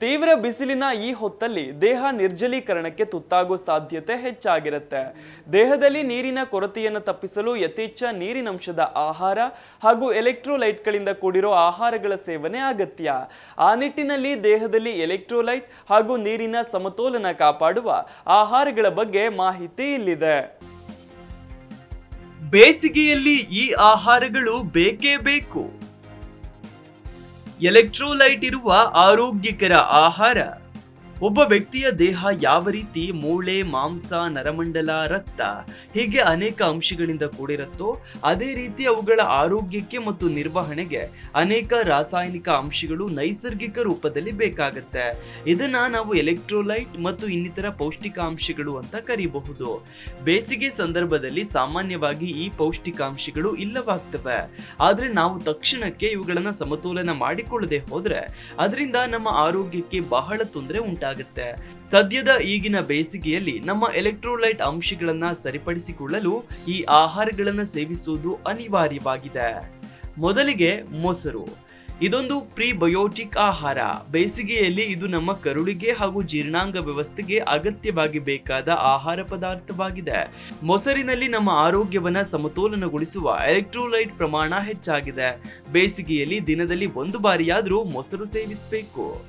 ತೀವ್ರ ಬಿಸಿಲಿನ ಈ ಹೊತ್ತಲ್ಲಿ ದೇಹ ನಿರ್ಜಲೀಕರಣಕ್ಕೆ ತುತ್ತಾಗುವ ಸಾಧ್ಯತೆ ಹೆಚ್ಚಾಗಿರುತ್ತೆ. ದೇಹದಲ್ಲಿ ನೀರಿನ ಕೊರತೆಯನ್ನು ತಪ್ಪಿಸಲು ಯಥೇಚ್ಛ ನೀರಿನಂಶದ ಆಹಾರ ಹಾಗೂ ಎಲೆಕ್ಟ್ರೋಲೈಟ್ಗಳಿಂದ ಕೂಡಿರೋ ಆಹಾರಗಳ ಸೇವನೆ ಅಗತ್ಯ. ಆ ನಿಟ್ಟಿನಲ್ಲಿ ದೇಹದಲ್ಲಿ ಎಲೆಕ್ಟ್ರೋಲೈಟ್ ಹಾಗೂ ನೀರಿನ ಸಮತೋಲನ ಕಾಪಾಡುವ ಆಹಾರಗಳ ಬಗ್ಗೆ ಮಾಹಿತಿ ಇಲ್ಲಿದೆ. ಬೇಸಿಗೆಯಲ್ಲಿ ಈ ಆಹಾರಗಳು ಬೇಕೇ ಬೇಕು. ಎಲೆಕ್ಟ್ರೋಲೈಟ್ ಇರುವ ಆರೋಗ್ಯಕರ ಆಹಾರ. ಒಬ್ಬ ವ್ಯಕ್ತಿಯ ದೇಹ ಯಾವ ರೀತಿ ಮೂಳೆ, ಮಾಂಸ, ನರಮಂಡಲ, ರಕ್ತ ಹೀಗೆ ಅನೇಕ ಅಂಶಗಳಿಂದ ಕೂಡಿರುತ್ತೋ ಅದೇ ರೀತಿ ಅವುಗಳ ಆರೋಗ್ಯಕ್ಕೆ ಮತ್ತು ನಿರ್ವಹಣೆಗೆ ಅನೇಕ ರಾಸಾಯನಿಕ ಅಂಶಗಳು ನೈಸರ್ಗಿಕ ರೂಪದಲ್ಲಿ ಬೇಕಾಗುತ್ತೆ. ಇದನ್ನ ನಾವು ಎಲೆಕ್ಟ್ರೋಲೈಟ್ ಮತ್ತು ಇನ್ನಿತರ ಪೌಷ್ಟಿಕಾಂಶಗಳು ಅಂತ ಕರೀಬಹುದು. ಬೇಸಿಗೆ ಸಂದರ್ಭದಲ್ಲಿ ಸಾಮಾನ್ಯವಾಗಿ ಈ ಪೌಷ್ಟಿಕಾಂಶಗಳು ಇಲ್ಲವಾಗ್ತವೆ. ಆದ್ರೆ ನಾವು ತಕ್ಷಣಕ್ಕೆ ಇವುಗಳನ್ನ ಸಮತೋಲನ ಮಾಡಿಕೊಳ್ಳದೆ ಹೋದ್ರೆ, ಅದರಿಂದ ನಮ್ಮ ಆರೋಗ್ಯಕ್ಕೆ ಬಹಳ ತೊಂದರೆ ಉಂಟಾಗುತ್ತೆ ಸದ್ಯದ ಈಗಿನ ಬೇಸಿಗೆಯಲ್ಲಿ ನಮ್ಮ ಎಲೆಕ್ಟ್ರೋಲೈಟ್ ಅಂಶಗಳನ್ನ ಸರಿಪಡಿಸಿಕೊಳ್ಳಲು ಈ ಆಹಾರಗಳನ್ನು ಸೇವಿಸುವುದು ಅನಿವಾರ್ಯವಾಗಿದೆ. ಮೊದಲಿಗೆ ಮೊಸರು. ಇದೊಂದು ಪ್ರಿಬಯೋಟಿಕ್ ಆಹಾರ. ಬೇಸಿಗೆಯಲ್ಲಿ ಇದು ನಮ್ಮ ಕರುಳಿಗೆ ಹಾಗೂ ಜೀರ್ಣಾಂಗ ವ್ಯವಸ್ಥೆಗೆ ಅಗತ್ಯವಾಗಿ ಬೇಕಾದ ಆಹಾರ ಪದಾರ್ಥವಾಗಿದೆ. ಮೊಸರಿನಲ್ಲಿ ನಮ್ಮ ಆರೋಗ್ಯವನ್ನ ಸಮತೋಲನಗೊಳಿಸುವ ಎಲೆಕ್ಟ್ರೋಲೈಟ್ ಪ್ರಮಾಣ ಹೆಚ್ಚಾಗಿದೆ. ಬೇಸಿಗೆಯಲ್ಲಿ ದಿನದಲ್ಲಿ ಒಂದು ಬಾರಿಯಾದರೂ ಮೊಸರು ಸೇವಿಸಬೇಕು.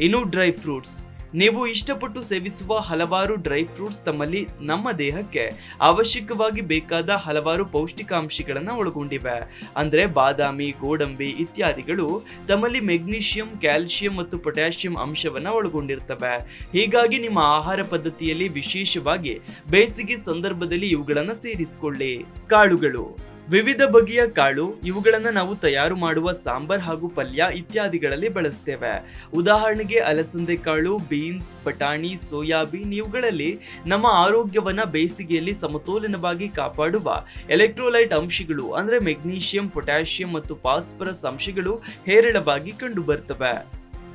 ಇನ್ನು ಡ್ರೈ ಫ್ರೂಟ್ಸ್. ನೀವು ಇಷ್ಟಪಟ್ಟು ಸೇವಿಸುವ ಹಲವಾರು ಡ್ರೈ ಫ್ರೂಟ್ಸ್ ತಮ್ಮಲ್ಲಿ ನಮ್ಮ ದೇಹಕ್ಕೆ ಅವಶ್ಯಕವಾಗಿ ಬೇಕಾದ ಹಲವಾರು ಪೌಷ್ಟಿಕಾಂಶಗಳನ್ನು ಒಳಗೊಂಡಿವೆ. ಅಂದರೆ ಬಾದಾಮಿ, ಗೋಡಂಬಿ ಇತ್ಯಾದಿಗಳು ತಮ್ಮಲ್ಲಿ ಮೆಗ್ನೀಷಿಯಂ ಕ್ಯಾಲ್ಸಿಯಂ ಮತ್ತು ಪೊಟ್ಯಾಷಿಯಂ ಅಂಶವನ್ನು ಒಳಗೊಂಡಿರ್ತವೆ. ಹೀಗಾಗಿ ನಿಮ್ಮ ಆಹಾರ ಪದ್ಧತಿಯಲ್ಲಿ ವಿಶೇಷವಾಗಿ ಬೇಸಿಗೆ ಸಂದರ್ಭದಲ್ಲಿ ಇವುಗಳನ್ನು ಸೇರಿಸಿಕೊಳ್ಳಿ. ಕಾಳುಗಳು. ವಿವಿಧ ಬಗೆಯ ಕಾಳು, ಇವುಗಳನ್ನು ನಾವು ತಯಾರು ಮಾಡುವ ಸಾಂಬಾರ್ ಹಾಗೂ ಪಲ್ಯ ಇತ್ಯಾದಿಗಳಲ್ಲಿ ಬಳಸ್ತೇವೆ. ಉದಾಹರಣೆಗೆ ಅಲಸಂದೆ ಕಾಳು, ಬೀನ್ಸ್, ಬಟಾಣಿ, ಸೋಯಾಬೀನ್ ಇವುಗಳಲ್ಲಿ ನಮ್ಮ ಆರೋಗ್ಯವನ್ನು ಬೇಸಿಗೆಯಲ್ಲಿ ಸಮತೋಲನವಾಗಿ ಕಾಪಾಡುವ ಎಲೆಕ್ಟ್ರೋಲೈಟ್ ಅಂಶಗಳು ಅಂದರೆ ಮೆಗ್ನೀಷಿಯಂ, ಪೊಟ್ಯಾಷಿಯಂ ಮತ್ತು ಫಾಸ್ಫರಸ್ ಅಂಶಗಳು ಹೇರಳವಾಗಿ ಕಂಡುಬರ್ತವೆ.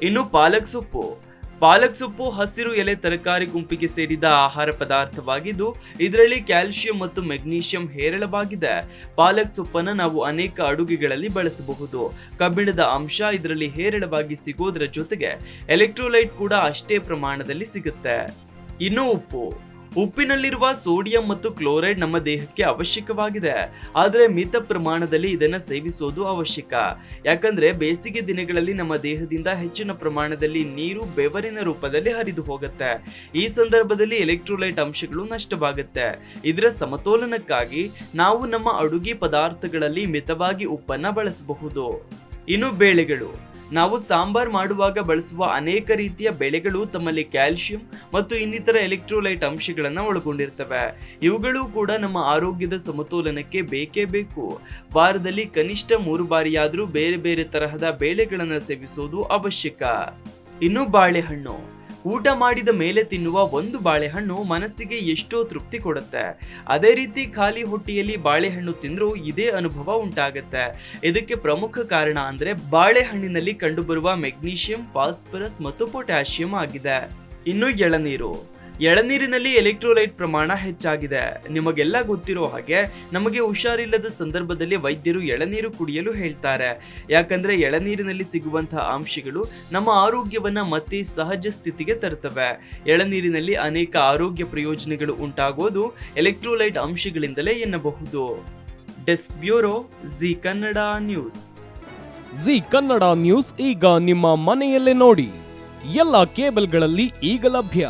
ಇನ್ನು ಪಾಲಕ್ ಸೊಪ್ಪು. ಪಾಲಕ್ ಸೊಪ್ಪು, ಹಸಿರು ಎಲೆ, ತರಕಾರಿ ಗುಂಪಿಗೆ ಸೇರಿದ ಆಹಾರ ಪದಾರ್ಥವಾಗಿದ್ದು, ಇದರಲ್ಲಿ ಕ್ಯಾಲ್ಸಿಯಂ ಮತ್ತು ಮೆಗ್ನೀಷಿಯಂ ಹೇರಳವಾಗಿದೆ. ಪಾಲಕ್ ಸೊಪ್ಪನ್ನು ನಾವು ಅನೇಕ ಅಡುಗೆಗಳಲ್ಲಿ ಬಳಸಬಹುದು. ಕಬ್ಬಿಣದ ಅಂಶ ಇದರಲ್ಲಿ ಹೇರಳವಾಗಿ ಸಿಗೋದರ ಜೊತೆಗೆ ಎಲೆಕ್ಟ್ರೋಲೈಟ್ ಕೂಡ ಅಷ್ಟೇ ಪ್ರಮಾಣದಲ್ಲಿ ಸಿಗುತ್ತೆ. ಇನ್ನು ಉಪ್ಪು. ಉಪ್ಪಿನಲ್ಲಿರುವ ಸೋಡಿಯಂ ಮತ್ತು ಕ್ಲೋರೈಡ್ ನಮ್ಮ ದೇಹಕ್ಕೆ ಅವಶ್ಯಕವಾಗಿದೆ. ಆದರೆ ಮಿತ ಪ್ರಮಾಣದಲ್ಲಿ ಇದನ್ನು ಸೇವಿಸೋದು ಅವಶ್ಯಕ. ಯಾಕಂದ್ರೆ ಬೇಸಿಗೆ ದಿನಗಳಲ್ಲಿ ನಮ್ಮ ದೇಹದಿಂದ ಹೆಚ್ಚಿನ ಪ್ರಮಾಣದಲ್ಲಿ ನೀರು ಬೆವರಿನ ರೂಪದಲ್ಲಿ ಹರಿದು ಹೋಗುತ್ತೆ. ಈ ಸಂದರ್ಭದಲ್ಲಿ ಎಲೆಕ್ಟ್ರೋಲೈಟ್ ಅಂಶಗಳು ನಷ್ಟವಾಗುತ್ತೆ. ಇದರ ಸಮತೋಲನಕ್ಕಾಗಿ ನಾವು ನಮ್ಮ ಅಡುಗೆ ಪದಾರ್ಥಗಳಲ್ಲಿ ಮಿತವಾಗಿ ಉಪ್ಪನ್ನ ಬಳಸಬಹುದು. ಇನ್ನು ಬೇಳೆಗಳು. ನಾವು ಸಾಂಬಾರ್ ಮಾಡುವಾಗ ಬಳಸುವ ಅನೇಕ ರೀತಿಯ ಬೆಳೆಗಳು ತಮ್ಮಲ್ಲಿ ಕ್ಯಾಲ್ಸಿಯಂ ಮತ್ತು ಇನ್ನಿತರ ಎಲೆಕ್ಟ್ರೋಲೈಟ್ ಅಂಶಗಳನ್ನು ಒಳಗೊಂಡಿರ್ತವೆ. ಇವುಗಳು ಕೂಡ ನಮ್ಮ ಆರೋಗ್ಯದ ಸಮತೋಲನಕ್ಕೆ ಬೇಕೇ ಬೇಕು. ವಾರದಲ್ಲಿ ಕನಿಷ್ಠ ಮೂರು ಬಾರಿಯಾದರೂ ಬೇರೆ ಬೇರೆ ತರಹದ ಬೇಳೆಗಳನ್ನು ಸೇವಿಸುವುದು ಅವಶ್ಯಕ. ಇನ್ನು ಬಾಳೆಹಣ್ಣು. ಊಟ ಮಾಡಿದ ಮೇಲೆ ತಿನ್ನುವ ಒಂದು ಬಾಳೆಹಣ್ಣು ಮನಸ್ಸಿಗೆ ಎಷ್ಟೋ ತೃಪ್ತಿ ಕೊಡುತ್ತೆ. ಅದೇ ರೀತಿ ಖಾಲಿ ಹೊಟ್ಟೆಯಲ್ಲಿ ಬಾಳೆಹಣ್ಣು ತಿಂದರೂ ಇದೇ ಅನುಭವ ಉಂಟಾಗುತ್ತೆ. ಇದಕ್ಕೆ ಪ್ರಮುಖ ಕಾರಣ ಅಂದ್ರೆ ಬಾಳೆಹಣ್ಣಿನಲ್ಲಿ ಕಂಡುಬರುವ ಮೆಗ್ನೀಷಿಯಂ, ಫಾಸ್ಫರಸ್ ಮತ್ತು ಪೊಟ್ಯಾಷಿಯಂ ಆಗಿದೆ. ಇನ್ನು ಎಳನೀರು. ಎಳನೀರಿನಲ್ಲಿ ಎಲೆಕ್ಟ್ರೋಲೈಟ್ ಪ್ರಮಾಣ ಹೆಚ್ಚಾಗಿದೆ. ನಿಮಗೆಲ್ಲ ಗೊತ್ತಿರೋ ಹಾಗೆ ನಮಗೆ ಹುಷಾರಿಲ್ಲದ ಸಂದರ್ಭದಲ್ಲಿ ವೈದ್ಯರು ಎಳನೀರು ಕುಡಿಯಲು ಹೇಳ್ತಾರೆ. ಯಾಕಂದ್ರೆ ಎಳನೀರಿನಲ್ಲಿ ಸಿಗುವಂತಹ ಅಂಶಗಳು ನಮ್ಮ ಆರೋಗ್ಯವನ್ನ ಮತ್ತೆ ಸಹಜ ಸ್ಥಿತಿಗೆ ತರುತ್ತವೆ ಎಳನೀರಿನಲ್ಲಿ ಅನೇಕ ಆರೋಗ್ಯ ಪ್ರಯೋಜನಗಳು ಉಂಟಾಗೋದು ಎಲೆಕ್ಟ್ರೋಲೈಟ್ ಅಂಶಗಳಿಂದಲೇ ಎನ್ನಬಹುದು. Desk bureau Zee Kannada news. Zee Kannada news ಈಗ ನಿಮ್ಮ ಮನೆಯಲ್ಲೇ ನೋಡಿ. ಎಲ್ಲ ಕೇಬಲ್ಗಳಲ್ಲಿ ಈಗ ಲಭ್ಯ.